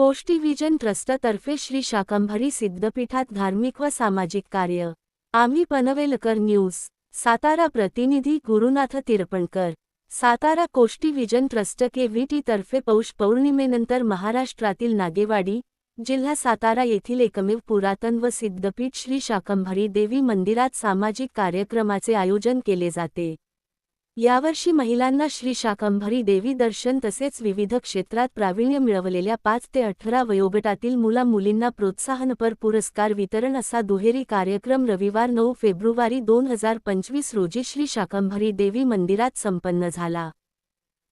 कोष्टी vision ट्रस्टतर्फे श्री शाकंभरी सिद्धपीठात धार्मिक व सामाजिक कार्य. आम्ही पनवेलकर न्यूज सातारा प्रतिनिधी Gurunath Tirpankar Satara Koshti vision trust K V तर्फे पौष पौर्णिमेनंतर महाराष्ट्रातील नागेवाडी जिल्हा सातारा येथील एकमेव पुरातन व सिद्धपीठ श्री शाकंभरी देवी मंदिरात सामाजिक कार्यक्रमाचे आयोजन केले जाते. यावर्षी महिलांना श्री शाकंभरी देवी दर्शन तसेच विविध क्षेत्रात प्रावीण्य मिळवलेल्या पाच ते अठरा वयोगटातील मुला मुलींना प्रोत्साहनपर पुरस्कार वितरण असा दुहेरी कार्यक्रम रविवार नऊ फेब्रुवारी दोन हजार पंचवीस रोजी श्री शाकंभरी देवी मंदिरात संपन्न झाला.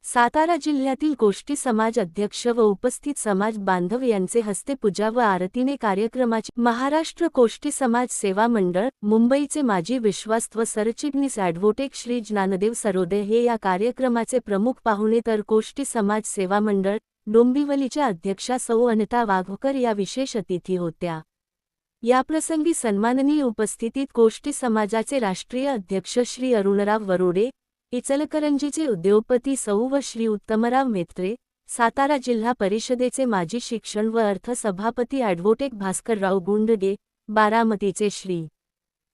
सातारा जिल्ह्यातील गोष्टी समाज अध्यक्ष व उपस्थित समाज बांधव यांचे हस्ते पूजा व आरतीने कार्यक्रमाची महाराष्ट्र कोष्टी समाज सेवा मंडळ मुंबईचे माजी विश्वास्त व सरचिटणीस ॲडव्होटेक श्री ज्ञानदेव सरोदे हे या कार्यक्रमाचे प्रमुख पाहुणे तर कोष्टी समाज सेवा मंडळ डोंबिवलीच्या अध्यक्षा सौ अनिता वाघोकर या विशेष अतिथी होत्या. याप्रसंगी सन्माननीय उपस्थितीत कोष्टी समाजाचे राष्ट्रीय अध्यक्ष श्री अरुणराव वरोडे इचलकरंजीचे उद्योगपती सौ व श्री उत्तमराव मेत्रे सातारा जिल्हा परिषदेचे माजी शिक्षण व अर्थ सभापती ॲडव्होटेक भास्करराव गुंडगे बारामतीचे श्री.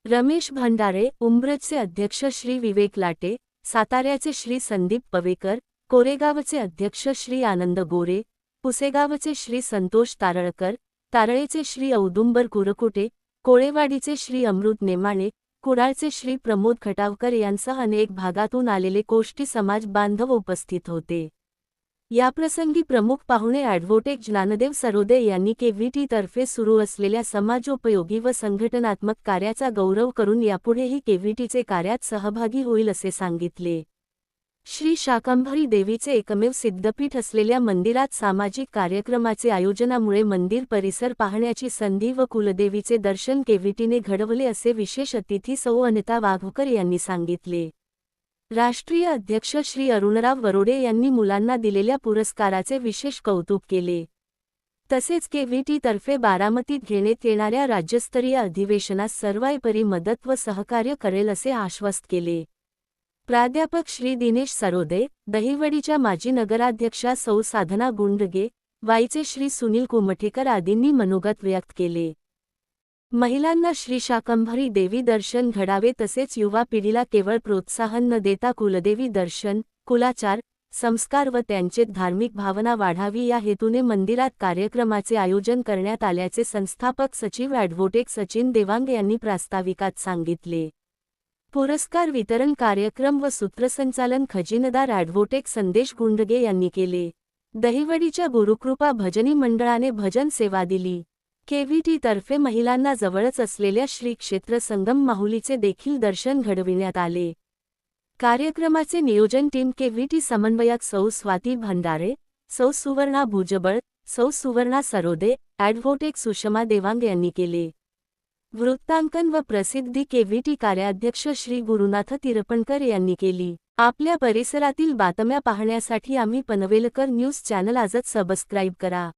रमेश भंडारे उंब्रजचे अध्यक्ष श्री विवेक लाटे साताऱ्याचे श्री संदीप पवेकर कोरेगावचे अध्यक्ष श्री आनंद गोरे पुसेगावचे श्री संतोष तारळकर तारळेचे श्री औदुंबर कुरकुटे कोळेवाडीचे श्री अमृत नेमाणे कुडाळचे श्री प्रमोद खटावकर यांसह अनेक भागातून आलेले कोष्टी समाज बांधव उपस्थित होते. याप्रसंगी प्रमुख पाहुणे ॲडव्होटेक ज्ञानदेव सरोदे यांनी केव्हीटी तर्फे सुरू असलेल्या समाजोपयोगी व संघटनात्मक कार्याचा गौरव करून यापुढेही केव्हीटीचे कार्यात सहभागी होईल असे सांगितले. श्री शाकंभरी देवीचे एकमेव सिद्धपीठ असलेल्या मंदिरात सामाजिक कार्यक्रमाचे आयोजनामुळे मंदिर परिसर पाहण्याची संधी व कुलदेवीचे दर्शन केव्हीटीने घडवले असे विशेष अतिथी सौ अनिता वाघोकर यांनी सांगितले. राष्ट्रीय अध्यक्ष श्री अरुणराव वरोडे यांनी मुलांना दिलेल्या पुरस्काराचे विशेष कौतुक केले. तसेच केव्हीटीतर्फे बारामतीत घेण्यात येणाऱ्या राज्यस्तरीय अधिवेशनास सर्वायपरी मदत व सहकार्य करेल असे आश्वस्त केले. प्राध्यापक श्री दिनेश सरोदे दहिवडीच्या माजी नगराध्यक्षा सौ साधना गुंडगे वाईचे श्री सुनील कुमठेकर आदींनी मनोगत व्यक्त केले. महिलांना श्री शाकंभरी देवी दर्शन घडावे तसेच युवा पिढीला केवळ प्रोत्साहन न देता कुलदेवी दर्शन कुलाचार संस्कार व त्यांचे धार्मिक भावना वाढावी या हेतूने मंदिरात कार्यक्रमाचे आयोजन करण्यात आल्याचे संस्थापक सचिव ॲडव्होटेक सचिन देवांग यांनी प्रास्ताविकात सांगितले. पुरस्कार वितरण कार्यक्रम व सूत्रसंचालन खजिनदार ॲडव्होटेक संदेश गुंडगे यांनी केले. दहिवडीच्या गुरुकृपा भजनी मंडळाने भजन सेवा दिली. केव्हीटी तर्फे महिलांना जवळच असलेल्या श्री क्षेत्र संगम माहुलीचे देखील दर्शन घडविण्यात आले. कार्यक्रमाचे नियोजन टीम केव्हीटी समन्वयक सौ स्वाती भंडारे सौ सुवर्णा भुजबळ सौ सुवर्णा सरोदे ॲडव्होटेक सुषमा देवांग यांनी केले. वृत्तांकन व प्रसिद्धी केव्हीटी कार्याध्यक्ष श्री गुरुनाथ तिरपणकर यांनी केली. आपल्या परिसरातील बातम्या पाहण्यासाठी आम्ही पनवेलकर न्यूज चॅनल आजच सबस्क्राईब करा.